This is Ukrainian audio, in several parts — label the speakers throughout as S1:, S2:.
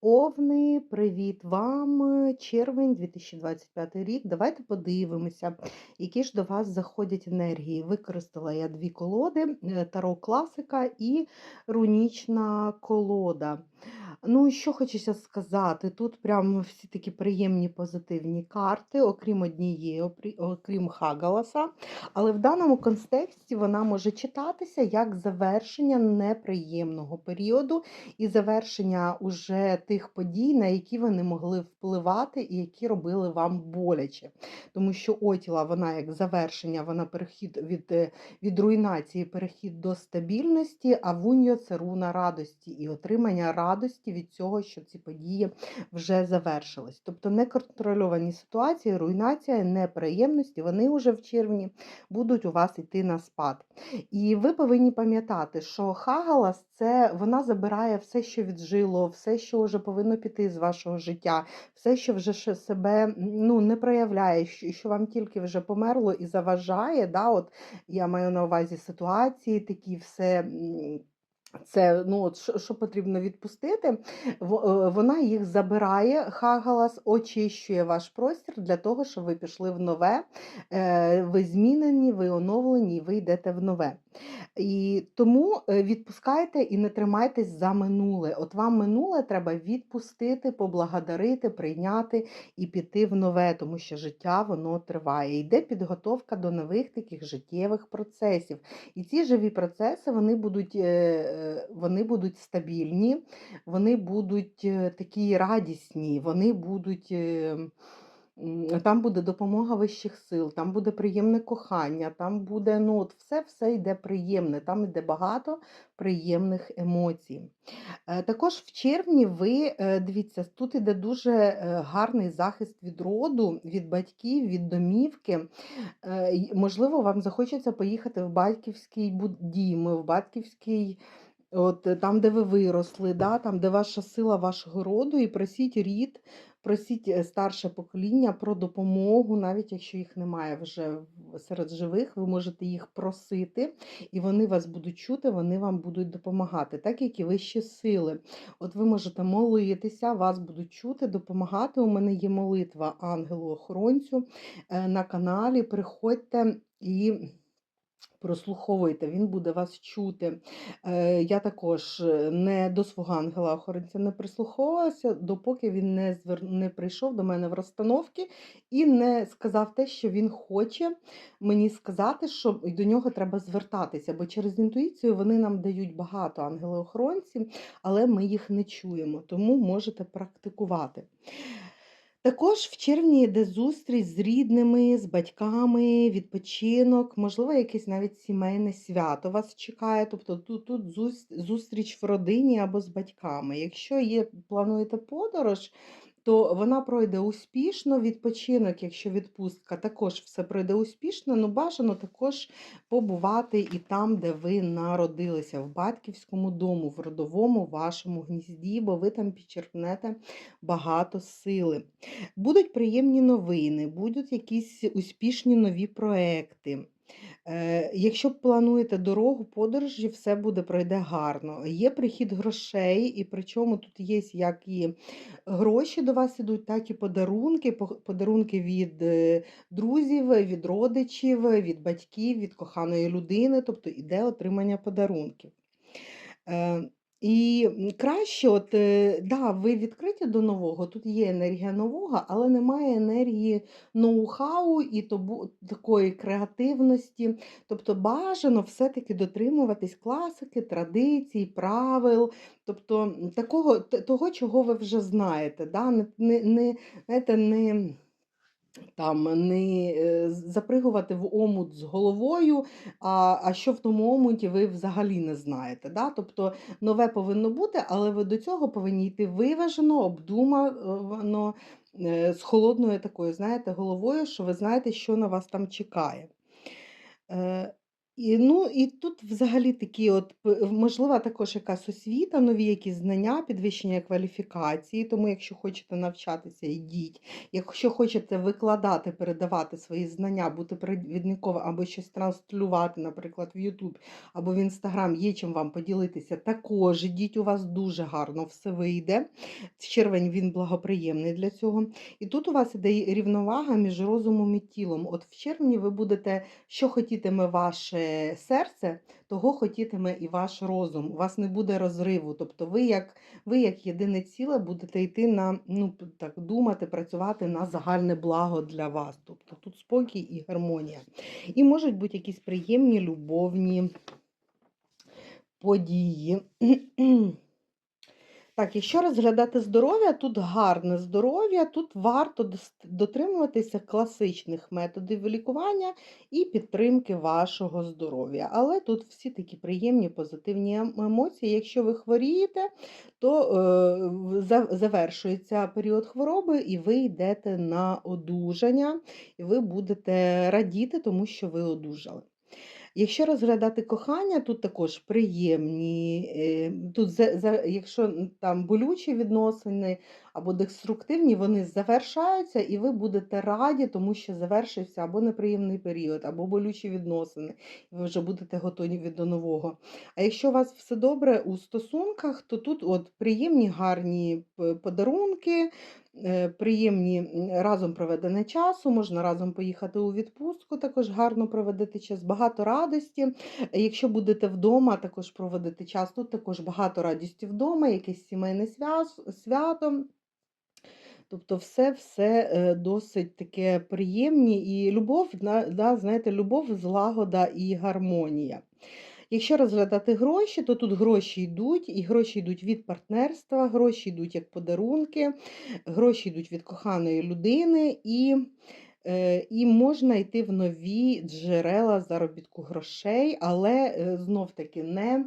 S1: Овни, привіт вам! Червень 2025 рік. Давайте подивимося, які ж до вас заходять енергії. Використала я дві колоди: е, Таро класика і рунічна колода. Ну, що хочеться сказати, тут прям всі такі приємні позитивні карти, окрім однієї, окрім Хагаласа. Але в даному контексті вона може читатися як завершення неприємного періоду і завершення уже тих подій, на які ви не могли впливати і які робили вам боляче. Тому що отіла, вона як завершення, вона перехід від, е, від руйнації, перехід до стабільності, а вуньо це руна радості і отримання радості від цього, що ці події вже завершились. Тобто неконтрольовані ситуації, руйнація, неприємності, вони вже в червні будуть у вас йти на спад. І ви повинні пам'ятати, що Хагалас це вона забирає все, що віджило, все, що вже повинно піти з вашого життя, все, що вже себе ну, не проявляє, що вам тільки вже померло і заважає. Да? От Я маю на увазі ситуації, такі все. Це ну, от, що, що потрібно відпустити, е, вона їх забирає, Хагалас очищує ваш простір для того, щоб ви пішли в нове, е, ви змінені, ви оновлені, ви йдете в нове. І тому е, відпускайте і не тримайтесь за минуле. От вам минуле треба відпустити, поблагодарити, прийняти і піти в нове, тому що життя воно триває. Йде підготовка до нових таких життєвих процесів. І ці живі процеси вони будуть, е, е, вони будуть стабільні, вони будуть такі радісні, вони будуть. Там буде допомога вищих сил, там буде приємне кохання, там буде ну, от все все йде приємне, там йде багато приємних емоцій. Е, Також в червні ви е, дивіться, тут іде дуже е, гарний захист від роду, від батьків, від домівки. Можливо, вам захочеться поїхати в батьківський дім, в батьківський. От е, там, де ви виросли, да, там, де ваша сила вашого роду, і просіть рід, просіть е, старше покоління про допомогу, навіть якщо їх немає вже серед живих, ви можете їх просити, і вони вас будуть чути, вони вам будуть допомагати, так як і вищі сили. От ви можете молитися, вас будуть чути, допомагати. У мене є молитва ангелу-охоронцю е, на каналі. Приходьте і. Прослуховуйте, він буде вас чути. Е, Я також е, не до свого ангела-охоронця не прислуховувалася, допоки він не звер... не прийшов до мене в розстановки і не сказав те, що він хоче мені сказати, що до нього треба звертатися, бо через інтуїцію вони нам дають багато ангелів-охоронців, але ми їх не чуємо, тому можете практикувати. Також в червні йде зустріч з рідними, з батьками, відпочинок, можливо, якесь навіть сімейне свято вас чекає. Тобто тут, тут зус- зустріч в родині або з батьками. Якщо є, плануєте подорож, то вона пройде успішно. Відпочинок, якщо відпустка, також все пройде успішно. Ну бажано також побувати і там, де ви народилися, в батьківському дому, в родовому вашому гнізді, бо ви там підчерпнете багато сили. Будуть приємні новини, будуть якісь успішні нові проекти. Е, Якщо плануєте дорогу, подорожі, все буде пройде гарно. Є прихід грошей, і причому тут є як і гроші до вас ідуть, так і подарунки, подарунки від е, друзів, від родичів, від батьків, від коханої людини, тобто іде отримання подарунків. І краще, от, е, да, ви відкриті до нового, тут є енергія нового, але немає енергії ноу-хау і тобу, такої креативності. Тобто бажано все-таки дотримуватись класики, традицій, правил, тобто такого, того, чого ви вже знаєте. Да? Не, не, не, знаєте, не там не е, запригувати в омут з головою, а, а що в тому омуті ви взагалі не знаєте. Да? Тобто нове повинно бути, але ви до цього повинні йти виважено, обдумано, е, з холодною такою, знаєте, головою, що ви знаєте, що на вас там чекає. І, ну, і тут взагалі такі от, п можлива також якась освіта, нові якісь знання, підвищення кваліфікації. Тому якщо хочете навчатися, йдіть. Якщо хочете викладати, передавати свої знання, бути провідниковим або щось транслювати, наприклад, в YouTube або в Instagram, є чим вам поділитися, також ідіть, у вас дуже гарно все вийде. Червень він благоприємний для цього. І тут у вас іде рівновага між розумом і тілом. От в червні ви будете, що хотітиме ваше серце, того хотітиме і ваш розум. У вас не буде розриву. Тобто ви як ви як єдине ціле будете йти на, ну, так думати, працювати на загальне благо для вас. Тобто тут спокій і гармонія. І можуть бути якісь приємні любовні події. Так, якщо розглядати здоров'я, тут гарне здоров'я, тут варто дотримуватися класичних методів лікування і підтримки вашого здоров'я. Але тут всі такі приємні позитивні ем емоції. Якщо ви хворієте, то, е, завершується період хвороби, і ви йдете на одужання, і ви будете радіти, тому що ви одужали. Якщо розглядати кохання, тут також приємні, е, тут якщо, там болючі відносини або деструктивні, вони завершаються, і ви будете раді, тому що завершився або неприємний період, або болючі відносини, і ви вже будете готові до нового. А якщо у вас все добре у стосунках, то тут от приємні гарні подарунки, приємні, разом проведене часу, можна разом поїхати у відпустку, також гарно проведете час, багато радості. Якщо будете вдома, також проводити час, тут також багато радості вдома, якесь сімейне свято. Тобто все все, е, досить таке приємні і любов, да, знаєте, любов, злагода і гармонія. Якщо розглядати гроші, то тут гроші йдуть, і гроші йдуть від партнерства, гроші йдуть як подарунки, гроші йдуть від коханої людини, і, е, і можна йти в нові джерела заробітку грошей, але, е, знов-таки не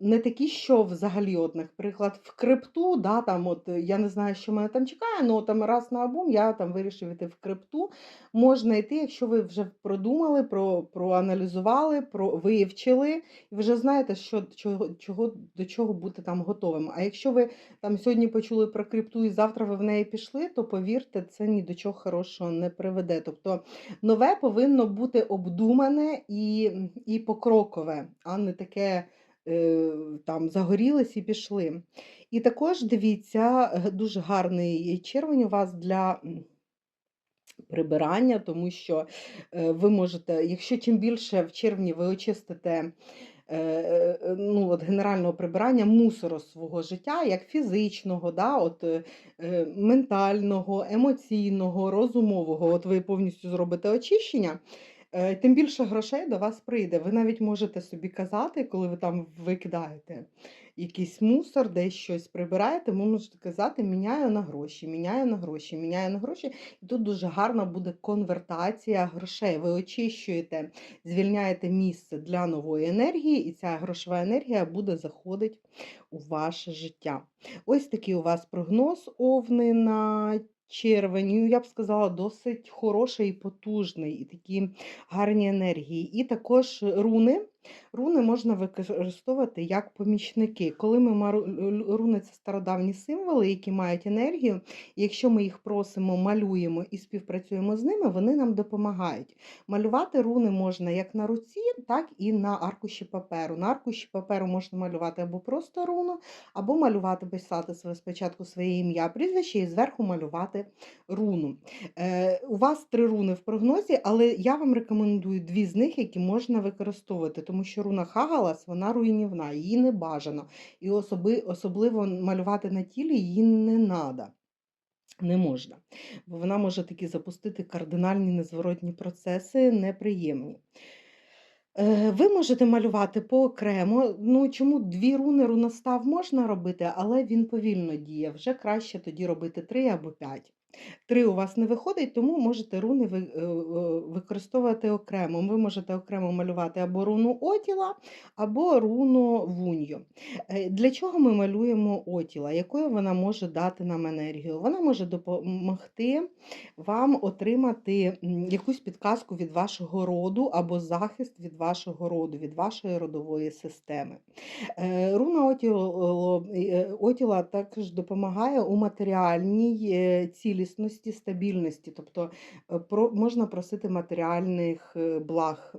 S1: не такі, що взагалі, от, наприклад, в крипту, да, там от я не знаю, що мене там чекає, но там раз на обум я там вирішив іти в крипту. Можна йти, якщо ви вже продумали, про проаналізували, про вивчили, і вже знаєте, що чого чого до чого бути там готовим. А якщо ви там сьогодні почули про крипту і завтра ви в неї пішли, то повірте, це ні до чого хорошого не приведе. Тобто нове повинно бути обдумане і і покрокове, а не таке, е, там загорілись і пішли. І також дивіться, дуже гарний червень у вас для, прибирання, тому що, е, ви можете, якщо чим більше в червні ви очистите, е, е, ну, от генерального прибирання мусору свого життя, як фізичного, да, от, е, ментального, емоційного, розумового, от ви повністю зробите очищення, е, тим більше грошей до вас прийде. Ви навіть можете собі казати, коли ви там викидаєте якийсь мусор, десь щось прибираєте, ви можете казати: "Міняю на гроші, міняю на гроші, міняю на гроші". І тут дуже гарна буде конвертація грошей. Ви очищуєте, звільняєте місце для нової енергії, і ця грошова енергія буде заходить у ваше життя. Ось такий у вас прогноз, Овни, на червень. Я б сказала, досить хороший і потужний, і такі гарні енергії. І також руни. Руни можна використовувати як помічники. Коли ми руни- це стародавні символи, які мають енергію, і якщо ми їх просимо, малюємо і співпрацюємо з ними, вони нам допомагають. Малювати руни можна як на руці, так і на аркуші паперу. На аркуші паперу можна малювати або просто руну, або малювати, писати спочатку своє ім'я, прізвище і зверху малювати руну. Е, у вас 3 руни в прогнозі, але я вам рекомендую 2 з них, які можна використовувати, тому що руна Хагалас, вона руйнівна, її не бажано. І особи особливо малювати на тілі її не надо. Не можна, бо вона може такі запустити кардинальні незворотні процеси неприємні. Е, ви можете малювати поокремо. Ну, чому 2 руни руностав можна робити, але він повільно діє. Вже краще тоді робити 3 або 5. 3 у вас не виходить, тому можете руни е, е, використовувати окремо. Ви можете окремо малювати або руну отіла, або руну вунью. Е, Для чого ми малюємо отіла? Якою вона може дати нам енергію? Вона може допомогти вам отримати якусь підказку від вашого роду або захист від вашого роду, від вашої родової системи. Руна отіла також допомагає у матеріальній е, цілісності, стабільності, тобто е, про, можна просити матеріальних е, благ.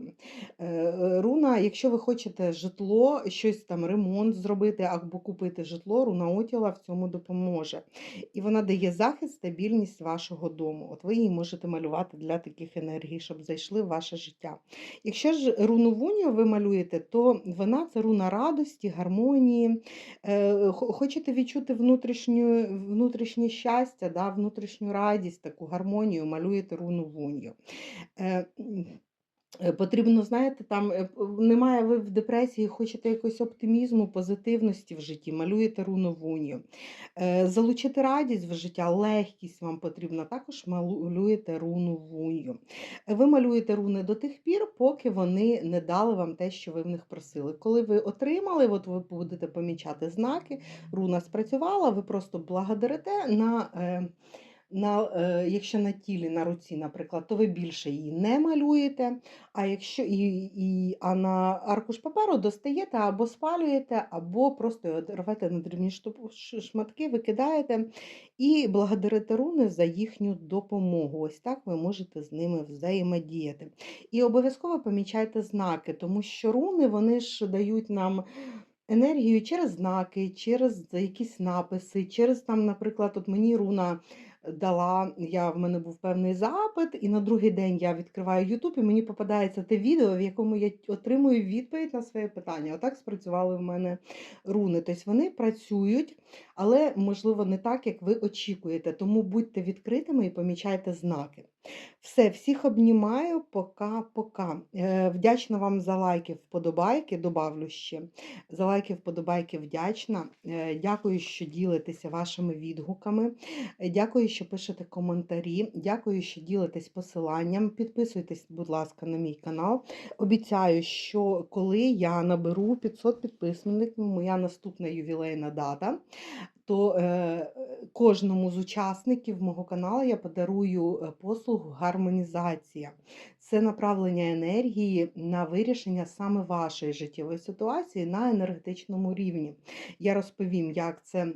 S1: Е, Руна, якщо ви хочете житло, щось там ремонт зробити або купити житло, руна отіла в цьому допоможе. І вона дає захист, стабільність вашого дому. От ви її можете малювати для таких енергій, щоб зайшли в ваше життя. Якщо ж руну вунію ви малюєте, то вона це руна радості, гармонії. Хочете відчути внутрішню, внутрішнє щастя, да, внутрішню радість, таку гармонію, малюєте руну вунію. Е, Е, Потрібно, знаєте, там е, немає ви в депресії, хочете якогось оптимізму, позитивності в житті, малюєте руну вунію. Е, Залучити радість в життя, легкість вам потрібна, також малюєте руну вунью. Е, Ви малюєте руни до тих пір, поки вони не дали вам те, що ви в них просили. Коли ви отримали, от ви будете помічати знаки, руна спрацювала, ви просто благодарите на. На, е, якщо на тілі, на руці, наприклад, то ви більше її не малюєте. А якщо і, і, а на аркуш паперу достаєте або спалюєте, або просто рвете на дрібні шматки, викидаєте і благодарите руни за їхню допомогу. Ось так ви можете з ними взаємодіяти. І обов'язково помічайте знаки, тому що руни вони ж дають нам. Енергію через знаки, через якісь написи, через там, наприклад, от мені руна дала, я, в мене був певний запит, і на другий день я відкриваю YouTube, і мені попадається те відео, в якому я отримую відповідь на своє питання. Отак спрацювали в мене руни. Тобто вони працюють, але, можливо, не так, як ви очікуєте. Тому будьте відкритими і помічайте знаки. Все, всіх обнімаю, пока-пока. Е, Вдячна вам за лайки, вподобайки, добавлю ще. За лайки, вподобайки вдячна. Е, Дякую, що ділитеся вашими відгуками. Е, Дякую, що пишете коментарі. Дякую, що ділитесь посиланням. Підписуйтесь, будь ласка, на мій канал. Обіцяю, що коли я наберу 500 підписників, моя наступна ювілейна дата, то е, кожному з учасників мого каналу я подарую е, послугу гармонізація. Це направлення енергії на вирішення саме вашої життєвої ситуації на енергетичному рівні. Я розповім, як це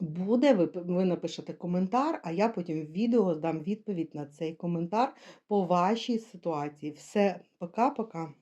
S1: буде. Ви, ви напишете коментар, а я потім в відео дам відповідь на цей коментар по вашій ситуації. Все, пока-пока.